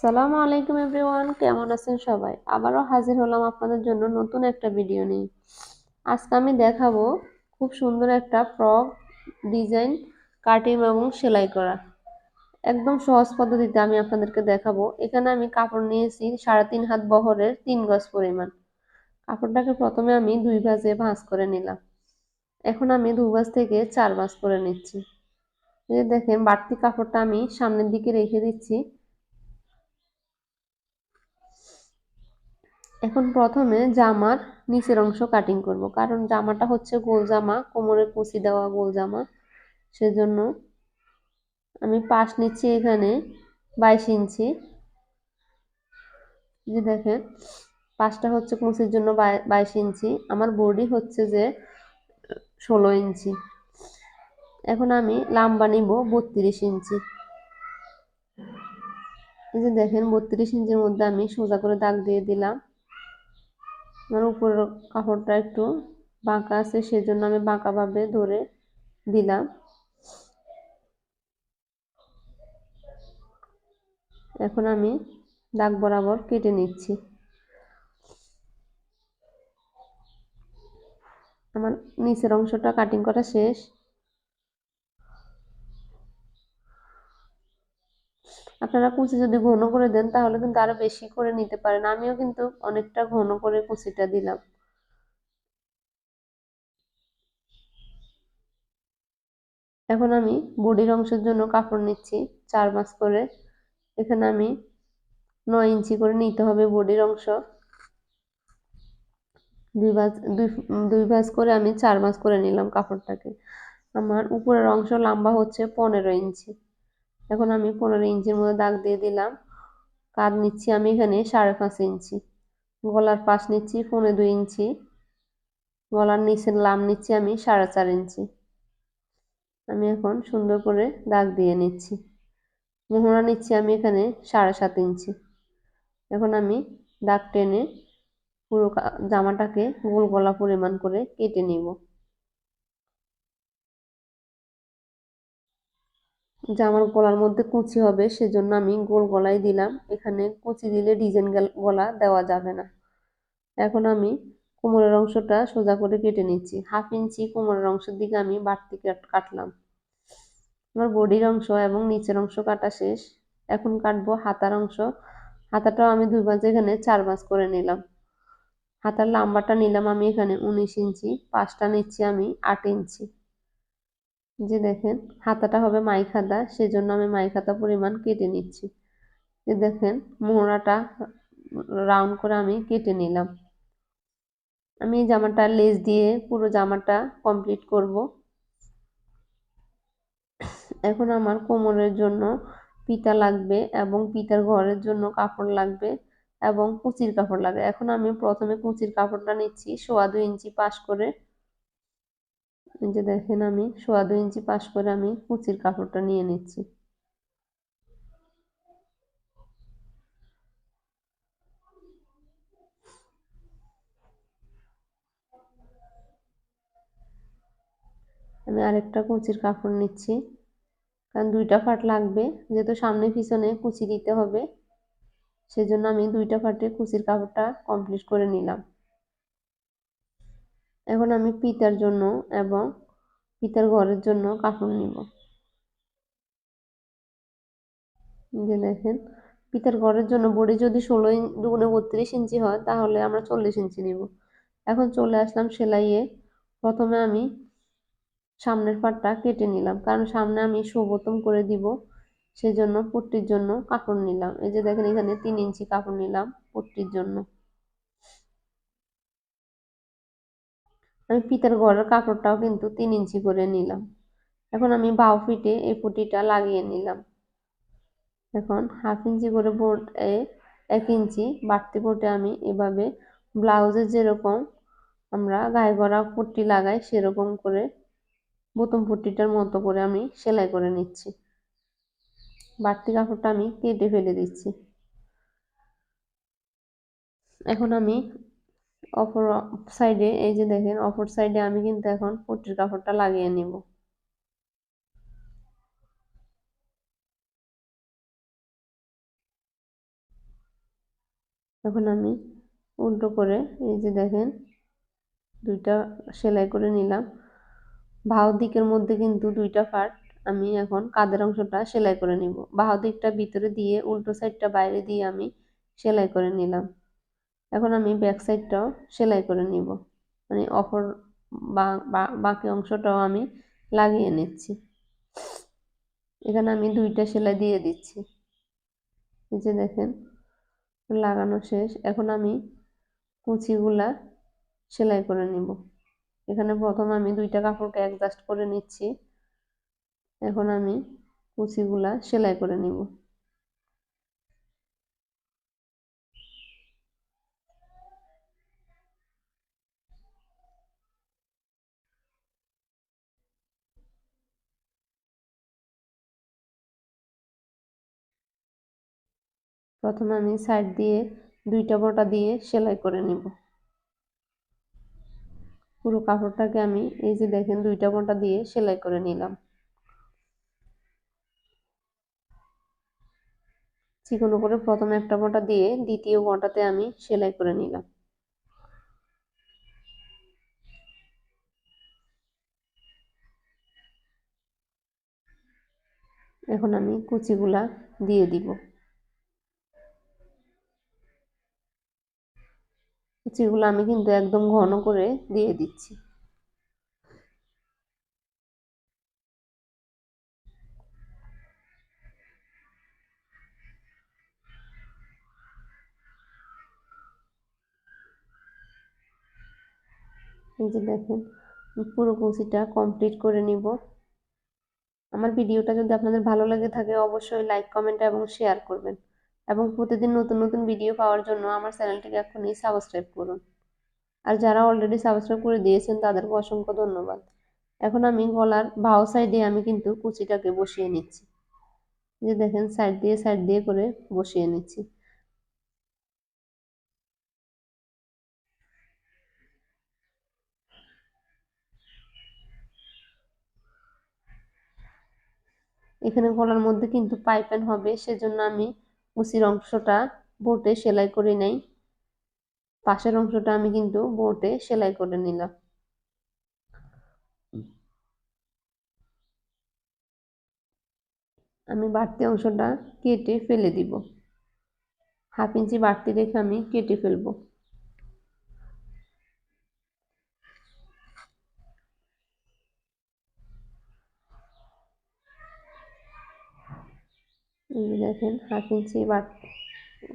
সালামু আলাইকুম এভরিওয়ান, কেমন আছেন সবাই? আবারও হাজির হলাম আপনাদের জন্য নতুন একটা ভিডিও নিয়ে। আজকে আমি দেখাবো খুব সুন্দর একটা ফ্রক ডিজাইন, কাটিং এবং সেলাই করা। একদম সহজ পদ্ধতিতে আমি আপনাদেরকে দেখাবো। এখানে আমি কাপড় নিয়েছি সাড়ে তিন হাত বহরের তিন গজ পরিমাণ। কাপড়টাকে প্রথমে আমি দুই ভাজে ভাঁজ করে নিলাম। এখন আমি দু ভাজ থেকে চার ভাঁজ করে নিচ্ছি। দেখেন, বাড়তি কাপড়টা আমি সামনের দিকে রেখে দিচ্ছি। এখন প্রথমে জামার নিচের অংশ কাটিং করব। কারণ জামাটা হচ্ছে গোল জামা, কোমরে কুচি দেওয়া গোল জামা। সেজন্য আমি পাশ নিচ্ছি এখানে বাইশ ইঞ্চি। যে দেখেন, পাশটা হচ্ছে কুচির জন্য বাইশ ইঞ্চি। আমার বডি হচ্ছে যে ষোলো ইঞ্চি। এখন আমি লাম্বা নিব বত্রিশ ইঞ্চি। এই যে দেখেন, বত্রিশ ইঞ্চির মধ্যে আমি সোজা করে দাগ দিয়ে দিলাম। আমার উপরের কাপড়টা একটু বাঁকা আছে, সেজন্য আমি বাঁকাভাবে ধরে দিলাম। এখন আমি দাগ বরাবর কেটে নিচ্ছি। আমার নিচের অংশটা কাটিং করা শেষ। আপনারা কুচি যদি ঘন করে দেন, তাহলে কিন্তু আরও বেশি করে নিতে পারেন। আমিও কিন্তু অনেকটা ঘন করে কুচিটা দিলাম। এখন আমি বডির অংশের জন্য কাপড় নিচ্ছি, চার মাস করে। এখানে আমি নয় ইঞ্চি করে নিতে হবে বডির অংশ। দুই ভাজ, দুই দুই ভাজ করে আমি চার মাস করে নিলাম কাপড়টাকে। আমার উপরের অংশ লম্বা হচ্ছে পনেরো ইঞ্চি। এখন আমি পনেরো ইঞ্চির মধ্যে দাগ দিয়ে দিলাম। কাঁধ নিচ্ছি আমি এখানে সাড়ে পাঁচ ইঞ্চি। গলার পাশ নিচ্ছি পনেরো দুই ইঞ্চি। গলার নিচের লাম নিচ্ছি আমি সাড়ে চার ইঞ্চি। আমি এখন সুন্দর করে দাগ দিয়ে নিচ্ছি। মোহরা নিচ্ছি আমি এখানে সাড়ে সাত ইঞ্চি। এখন আমি দাগ টেনে পুরো জামাটাকে গোল গলা পরিমাণ করে কেটে নিব। জামার গলার মধ্যে কুচি হবে, সেজন্য আমি গোল গলায় দিলাম। এখানে কুচি দিলে ডিজাইন গলা দেওয়া যাবে না। এখন আমি কোমরের অংশটা সোজা করে কেটে নিচ্ছি। হাফ ইঞ্চি কোমরের অংশের দিকে আমি বাড়তি কাটলাম। আমার বডির অংশ এবং নিচের অংশ কাটা শেষ। এখন কাটবো হাতার অংশ। হাতাটাও আমি দুই বাজ এখানে চার বাজ করে নিলাম। হাতার লাম্বাটা নিলাম আমি এখানে উনিশ ইঞ্চি, পাঁচটা নিচ্ছি আমি আট ইঞ্চি। যে দেখেন, হাতাটা হবে মাই খাতা সেজন্য আমি মাই খাতা পরিমাণ কেটে নিচ্ছি। যে দেখেন মোহরাটা রাউন্ড করে আমি কেটে নিলাম। আমি এই জামাটা লেস দিয়ে পুরো জামাটা কমপ্লিট করব। এখন আমার কোমরের জন্য পিতা লাগবে এবং পিতার ঘরের জন্য কাপড় লাগবে এবং কুচির কাপড় লাগবে। এখন আমি প্রথমে কুচির কাপড়টা নিচ্ছি, সোয়া দুই ইঞ্চি পাশ করে যে দেখেন আমি সোয়া দুই ইঞ্চি পাশ করে আমি কুচির কাপড়টা নিয়ে নিচ্ছি। আমি আরেকটা কুচির কাপড় নিচ্ছি। কারণ দুইটা ফাট লাগবে, যেহেতু সামনে পিছনে কুচি দিতে হবে, সেজন্য আমি দুইটা ফাটে কুচির কাপড়টা কমপ্লিট করে নিলাম। এখন আমি পিতার জন্য এবং পিতার ঘরের জন্য কাপড় নিব। যে দেখেন, পিতার ঘরের জন্য বডি যদি ষোলো ইঞ্চ দুগুণে বত্রিশ ইঞ্চি হয়, তাহলে আমরা চল্লিশ ইঞ্চি নিব। এখন চলে আসলাম সেলাইয়ে। প্রথমে আমি সামনের পাটটা কেটে নিলাম, কারণ সামনে আমি সুবোতম করে দিব, সেজন্য পট্টির জন্য কাপড় নিলাম। এই যে দেখেন, এখানে তিন ইঞ্চি কাপড় নিলাম পট্টির জন্য। আমি পিতার ঘরের কাপড়টাও কিন্তু তিন ইঞ্চি করে নিলাম। এখন আমি বাউ ফিটে এই পুটিটা লাগিয়ে নিলাম। এখন হাফ ইঞ্চি করে বোর্ড এক ইঞ্চি বাড়তি পটে আমি এভাবে ব্লাউজে যেরকম আমরা গায়ে গড়া পট্টি লাগাই সেরকম করে বোতম পট্টিটার মতো করে আমি সেলাই করে নিচ্ছি। বাড়তি কাপড়টা আমি কেটে ফেলে দিচ্ছি। এখন আমি অপর সাইডে এই যে দেখেন, অপর সাইডে আমি কিন্তু এখন পট্টির কাপড়টা লাগিয়ে নিব। এখন আমি উল্টো করে, এই যে দেখেন, দুইটা সেলাই করে নিলাম। বাহু দিকের মধ্যে কিন্তু দুইটা পার্ট আমি এখন কাদের অংশটা সেলাই করে নিব। বাহু দিকটা ভিতরে দিয়ে, উল্টো সাইডটা বাইরে দিয়ে আমি সেলাই করে নিলাম। এখন আমি ব্যাক সাইডটাও সেলাই করে নিব। মানে অপর বাকি অংশটাও আমি লাগিয়ে নিচ্ছি। এখানে আমি দুইটা সেলাই দিয়ে দিচ্ছি। এই যে দেখেন, লাগানো শেষ। এখন আমি কুচিগুলা সেলাই করে নিব। এখানে প্রথম আমি দুইটা কাপড়কে অ্যাডজাস্ট করে নিচ্ছি। এখন আমি কুচিগুলা সেলাই করে নিব। প্রথমে আমি সাইড দিয়ে দুইটা বটা দিয়ে সেলাই করে নিব। পুরো কাপড়টাকে আমি এই যে দেখেন দুইটা বটা দিয়ে সেলাই করে নিলাম। চিকন করে প্রথমে একটা বটা দিয়ে দ্বিতীয় বটাতে আমি সেলাই করে নিলাম। এখন আমি কুচিগুলা দিয়ে দিব। কুচিগুলো আমি কিন্তু একদম ঘন করে দিয়ে দিচ্ছি। যে দেখেন, পুরো কুচিটা কমপ্লিট করে নিব। আমার ভিডিওটা যদি আপনাদের ভালো লেগে থাকে, অবশ্যই লাইক কমেন্ট এবং শেয়ার করবেন। এবং প্রতিদিন নতুন নতুন ভিডিও পাওয়ার জন্য আমার চ্যানেলটিকে এখনই সাবস্ক্রাইব করুন। আর যারা অলরেডি সাবস্ক্রাইব করে দিয়েছেন, তাদেরকে অসংখ্য ধন্যবাদ। এখন আমি গলার বাউ সাইডে আমি কিন্তু কুচিটাকে বসিয়ে নিচ্ছি। যে দেখেন সাইড দিয়ে সাইড দিয়ে করে বসিয়ে নিচ্ছি। এখানে গলার মধ্যে কিন্তু পাইপেন হবে, সেজন্য আমি কুচির অংশটা বোটে সেলাই করে নেই। পাশের অংশটা আমি কিন্তু বোটে সেলাই করে নিলাম। আমি বাড়তি অংশটা কেটে ফেলে দিব। হাফ ইঞ্চি বাড়তি রেখে আমি কেটে ফেলব। দেখেন, হাফ ইঞ্চি বাট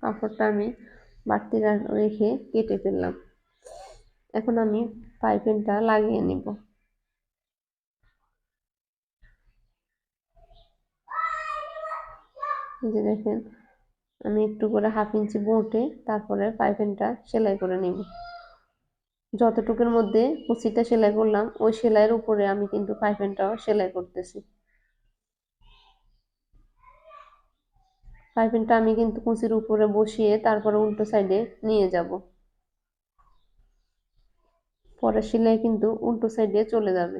কাপড়টা আমি বাড়তি রেখে কেটে ফেললাম। এখন আমি পাইপেনটা লাগিয়ে নিব। যে দেখেন, আমি একটু করে হাফ ইঞ্চি বোটে, তারপরে পাইপেনটা সেলাই করে নিব। যতটুকুর মধ্যে কুচিটা সেলাই করলাম, ওই সেলাইয়ের উপরে আমি কিন্তু পাইপেনটাও সেলাই করতেছি। পাইপিংটা আমি কিন্তু কুচির উপরে বসিয়ে তারপরে উল্টো সাইডে নিয়ে যাব। পরে সেলাই কিন্তু উল্টো সাইডে চলে যাবে।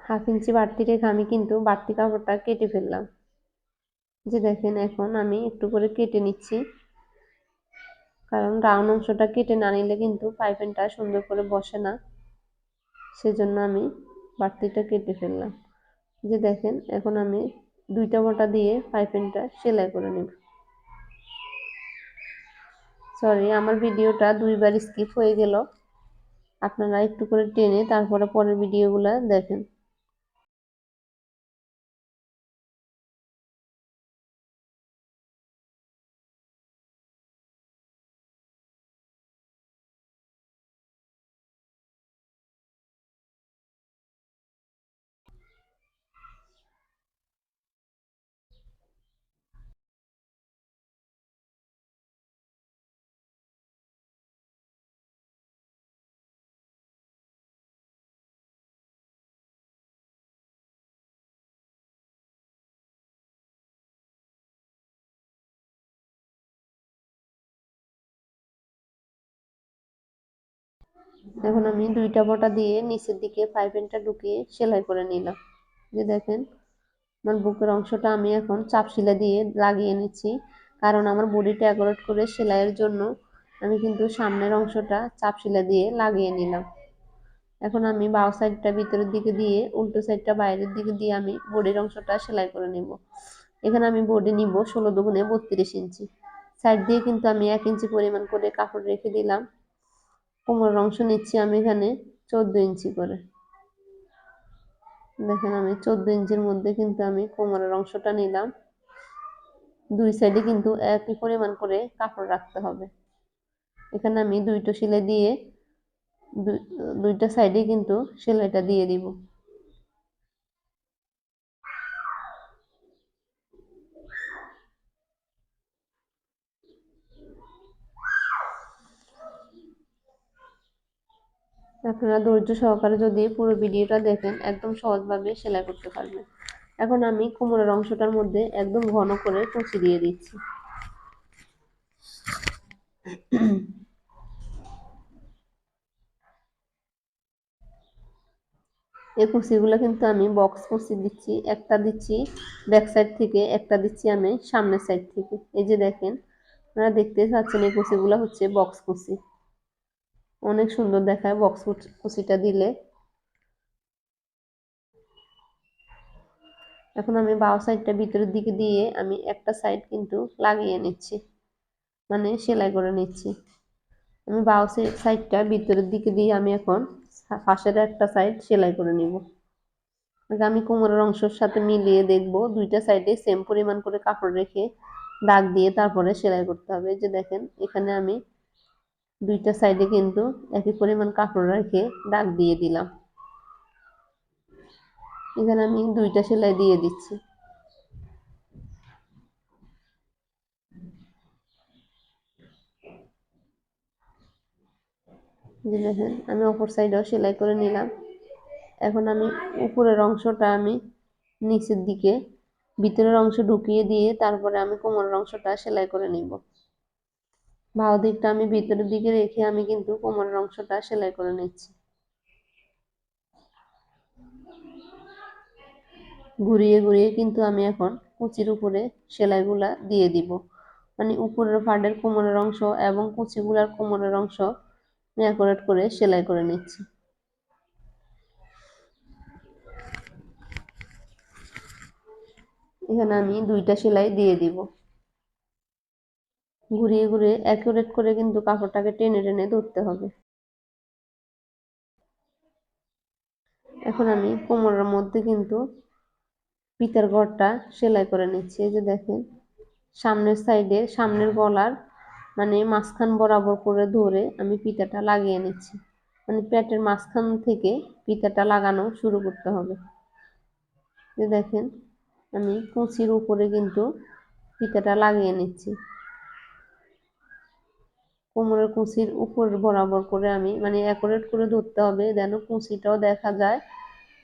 হাফ ইঞ্চি বাড়তি রেখে আমি কিন্তু বাড়তি কাপড়টা কেটে ফেললাম। যে দেখেন, এখন আমি একটু করে কেটে নিচ্ছি। কারণ রাউন্ড অংশটা কেটে না নিলে কিন্তু পাইপেনটা সুন্দর করে বসে না। সেজন্য আমি বাড়তিটা কেটে ফেললাম। যে দেখেন, এখন আমি দুইটা মোটা দিয়ে পাইপেনটা সেলাই করে নেব। সরি আমার ভিডিওটা দুইবার স্কিপ হয়ে গেল। আপনারা একটু করে টেনে তারপরে পরের ভিডিওগুলো দেখেন। এখন আমি দুইটা বটা দিয়ে নিচের দিকে পাইপেনটা ঢুকিয়ে সেলাই করে নিলাম। যে দেখেন, আমার বুকের অংশটা আমি এখন চাপ সেলাই দিয়ে লাগিয়ে নিচ্ছি। কারণ আমার বডিটা অ্যাকোরেট করে সেলাইয়ের জন্য আমি কিন্তু সামনের অংশটা চাপ সেলাই দিয়ে লাগিয়ে নিলাম। এখন আমি বাও সাইডটা ভিতরের দিকে দিয়ে, উল্টো সাইডটা বাইরের দিকে দিয়ে আমি বডির অংশটা সেলাই করে নিব। এখানে আমি বডি নিব ষোলো দুগুণে বত্রিশ ইঞ্চি। সাইড দিয়ে কিন্তু আমি এক ইঞ্চি পরিমাণ করে কাপড় রেখে দিলাম। কোমরের অংশ নিচ্ছি আমি এখানে চোদ্দ ইঞ্চি করে। দেখেন আমি চোদ্দ ইঞ্চির মধ্যে কিন্তু আমি কোমরের অংশটা নিলাম। দুই সাইডে কিন্তু একই পরিমাণ করে কাপড় রাখতে হবে। এখানে আমি দুইটো সেলাই দিয়ে দুইটা সাইডে কিন্তু সেলাইটা দিয়ে দিব। আপনারা ধৈর্য সহকারে যদি পুরো ভিডিওটা দেখেন, একদম সহজভাবে সেলাই করতে পারবেন। এখন আমি কোমরের অংশটার মধ্যে একদম ঘন করে কুচি দিয়ে দিচ্ছি। এই কুচিগুলো কিন্তু আমি বক্স কুচি দিচ্ছি, একটা দিচ্ছি ব্যাক সাইড থেকে, একটা দিচ্ছি আমি সামনের সাইড থেকে। এই যে দেখেন, আপনারা দেখতে পাচ্ছেন এই কুচিগুলো হচ্ছে বক্স কুচি। অনেক সুন্দর দেখায় বক্স কুচিটা দিলে। এখন আমি বাও সাইডটা ভিতরের দিকে দিয়ে আমি একটা সাইড কিন্তু লাগিয়ে নিচ্ছি। মানে সেলাই করে নিচ্ছি। আমি বাও সাইডটা ভিতরের দিকে দিয়ে আমি এখন পাশের একটা সাইড সেলাই করে নিব। আমি কোমরের অংশের সাথে মিলিয়ে দেখব, দুইটা সাইডে সেম পরিমাণ করে কাপড় রেখে দাগ দিয়ে তারপরে সেলাই করতে হবে। যে দেখেন, এখানে আমি দুইটা সাইডে কিন্তু একই পরিমাণ কাপড় রেখে দাগ দিয়ে দিলাম। এখানে আমি দুইটা সেলাই দিয়ে দিচ্ছি। দেখেন, আমি অপর সাইডেও সেলাই করে নিলাম। এখন আমি উপরের অংশটা আমি নিচের দিকে, ভিতরের অংশ ঢুকিয়ে দিয়ে তারপরে আমি কোমরের অংশটা সেলাই করে নিব। বাউ দিকটা আমি ভিতরের দিকে রেখে আমি কিন্তু কোমরের অংশটা সেলাই করে নিচ্ছি। ঘুরিয়ে ঘুরিয়ে কিন্তু আমি এখন কুচির উপরে সেলাইগুলা দিয়ে দিব। মানে উপরের ফাডের কোমরের অংশ এবং কুচিগুলার কোমরের অংশ ম্যাকোরেট করে সেলাই করে নিচ্ছি। এখানে আমি দুইটা সেলাই দিয়ে দিব। ঘুরিয়ে ঘুরিয়ে অ্যাকুরেট করে কিন্তু কাপড়টাকে টেনে টেনে ধরতে হবে। এখন আমি কোমরের মধ্যে কিন্তু পিতার ঘরটা সেলাই করে নিচ্ছি। এই যে দেখেন, সামনের সাইডে সামনের গলার মানে মাঝখান বরাবর করে ধরে আমি পিতাটা লাগিয়ে নিচ্ছি। মানে প্যাটের মাঝখান থেকে পিতাটা লাগানো শুরু করতে হবে। যে দেখেন, আমি কুচির উপরে কিন্তু পিতাটা লাগিয়ে নিচ্ছি। কোমরের কুচির উপর বরাবর করে আমি মানে অ্যাকোরেট করে ধরতে হবে যেন কুচিটাও দেখা যায়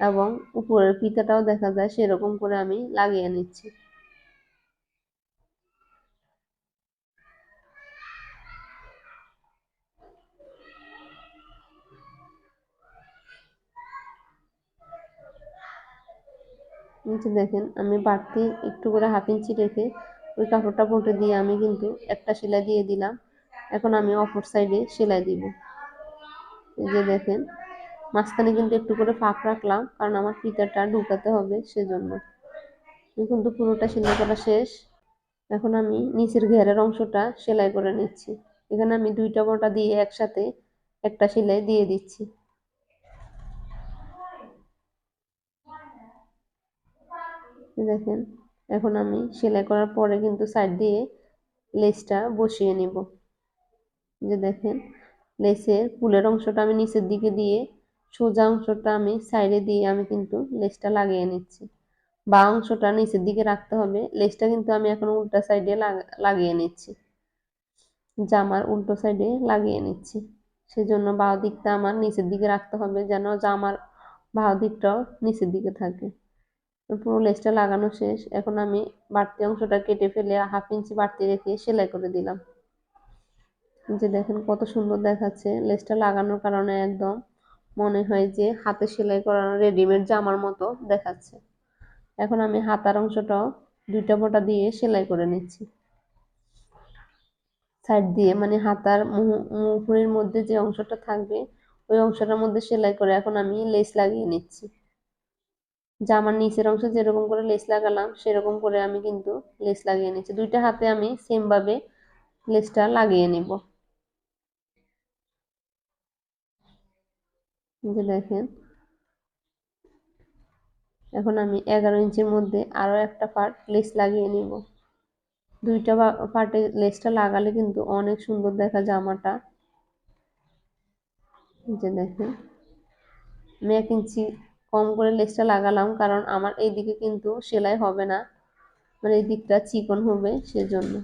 এবং উপরের পিতাটাও দেখা যায়, সেরকম করে আমি লাগিয়ে নিচ্ছি। নিচে দেখেন, আমি বাড়তি একটু করে হাফ ইঞ্চি রেখে ওই কাপড়টা পটে দিয়ে আমি কিন্তু একটা সেলাই দিয়ে দিলাম। এখন আমি অপর সাইডে সেলাই দিব। এই যে দেখেন, মাঝখানে কিন্তু একটু করে ফাঁক রাখলাম, কারণ আমার ফিতারটা ঢুকাতে হবে সেজন্য। কিন্তু পুরোটা সেলাই করা শেষ। এখন আমি নিচের ঘেরের অংশটা সেলাই করে নিচ্ছি। এখানে আমি দুইটা বটা দিয়ে একসাথে একটা সেলাই দিয়ে দিচ্ছি। দেখেন, এখন আমি সেলাই করার পরে কিন্তু সাইড দিয়ে লেসটা বসিয়ে নিব। যে দেখেন, লেসের ফুলের অংশটা আমি নিচের দিকে দিয়ে, সোজা অংশটা আমি সাইডে দিয়ে আমি কিন্তু লেসটা লাগিয়ে নিচ্ছি। বা অংশটা নিচের দিকে রাখতে হবে, লেসটা কিন্তু আমি এখন উল্টা সাইডে লাগিয়ে নিচ্ছি। জামার উল্টো সাইডে লাগিয়ে নিচ্ছি। সেজন্য বাঁ দিকটা আমার নিচের দিকে রাখতে হবে যেন জামার বাঁ দিকটাও নিচের দিকে থাকে। পুরো লেসটা লাগানো শেষ। এখন আমি বাড়তি অংশটা কেটে ফেলে হাফ ইঞ্চি বাড়তি রেখে সেলাই করে দিলাম। যে দেখেন কত সুন্দর দেখাচ্ছে। লেসটা লাগানোর কারণে একদম মনে হয় যে হাতে সেলাই করানো রেডিমেড জামার মতো দেখাচ্ছে। এখন আমি হাতার অংশটাও দুইটা বোটা দিয়ে সেলাই করে নিচ্ছি। সাইড দিয়ে মানে হাতার মুহুরির মধ্যে যে অংশটা থাকবে, ওই অংশটার মধ্যে সেলাই করে এখন আমি লেস লাগিয়ে নিচ্ছি। জামার নিচের অংশ যেরকম করে লেস লাগালাম, সেরকম করে আমি কিন্তু লেস লাগিয়ে নিচ্ছি। দুইটা হাতে আমি সেমভাবে লেসটা লাগিয়ে নিব। যে দেখেন। এখন আমি এগারো ইঞ্চির মধ্যে আরও একটা পার্ট লেস লাগিয়ে নিব। দুইটা পার্টে লেসটা লাগালে কিন্তু অনেক সুন্দর দেখা জামাটা। যে দেখেন। আমি এক ইঞ্চি কম করে লেসটা লাগালাম কারণ আমার এই দিকে কিন্তু সেলাই হবে না। মানে এই দিকটা চিকন হবে সেজন্য।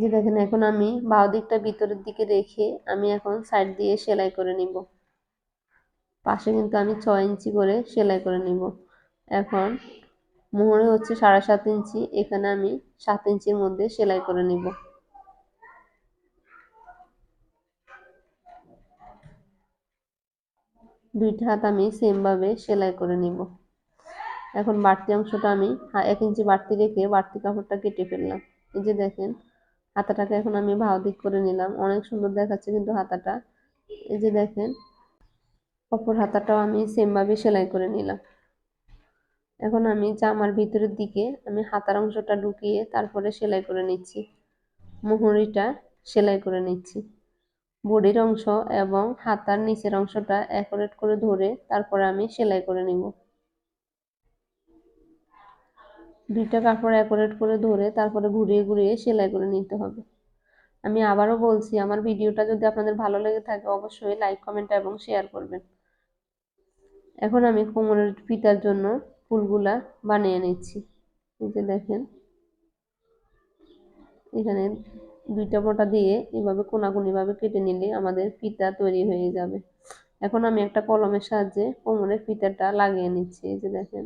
যে দেখেন, এখন আমি বাউ দিকটা ভিতরের দিকে রেখে আমি এখন সাইড দিয়ে সেলাই করে নিব। পাশে কিন্তু আমি ছয় ইঞ্চি করে সেলাই করে নিব। এখন মোহরে হচ্ছে সাড়ে সাত ইঞ্চি, এখানে আমি সাত ইঞ্চির মধ্যে সেলাই করে নিব। দুইটা হাত আমি সেমভাবে সেলাই করে নিব। এখন বাড়তি অংশটা আমি এক ইঞ্চি বাড়তি রেখে বাড়তি কাপড়টা কেটে ফেললাম। এই যে দেখেন হাতাটাকে এখন আমি ভাও দিক করে নিলাম। অনেক সুন্দর দেখাচ্ছে কিন্তু হাতাটা। এই যে দেখেন, অপর হাতাটাও আমি সেমভাবে সেলাই করে নিলাম। এখন আমি জামার ভিতরের দিকে আমি হাতার অংশটা ঢুকিয়ে তারপরে সেলাই করে নিচ্ছি। মুহুরিটা সেলাই করে নিচ্ছি। বডির অংশ এবং হাতার নিচের অংশটা অ্যাকোরেট করে ধরে তারপরে আমি সেলাই করে নিব। দুইটা কাপড় অ্যাকোরেট করে ধরে তারপরে ঘুরিয়ে ঘুরিয়ে সেলাই করে নিতে হবে। আমি আবারও বলছি, আমার ভিডিওটা যদি আপনাদের ভালো লেগে থাকে, অবশ্যই লাইক কমেন্ট এবং শেয়ার করবেন। এখন আমি কোমরের ফিতার জন্য ফুলগুলা বানিয়ে নিচ্ছি। এই যে দেখেন, এখানে দুইটা বোটা দিয়ে এভাবে কোনাকুনিভাবে কেটে নিলে আমাদের ফিতা তৈরি হয়ে যাবে। এখন আমি একটা কলমের সাহায্যে কোমরের ফিতাটা লাগিয়ে নিচ্ছি। এই যে দেখেন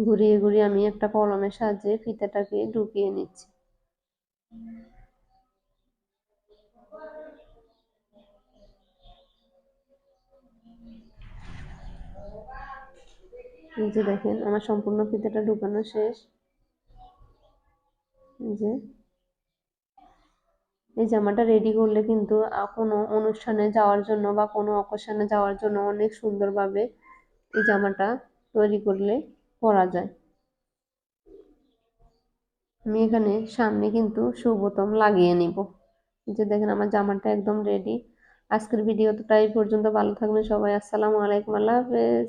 ঘুরিয়ে ঘুরিয়ে আমি একটা কলমের সাহায্যে ফিতাটাকে ঢুকিয়ে নিচ্ছি। যে দেখেন, আমার সম্পূর্ণ ফিতাটা ঢুকানো শেষ। যে, এই জামাটা রেডি করলে কিন্তু কোনো অনুষ্ঠানে যাওয়ার জন্য বা কোনো অকেশনে যাওয়ার জন্য অনেক সুন্দরভাবে এই জামাটা তৈরি করলে পরা যায়। আমি এখানে সামনে কিন্তু সুবোতম লাগিয়ে নিব। যে দেখেন আমার জামাটা একদম রেডি আজকের ভিডিও তো এই পর্যন্ত। ভালো থাকবেন সবাই। আসসালামু আলাইকুম। আল্লাহ হাফেজ।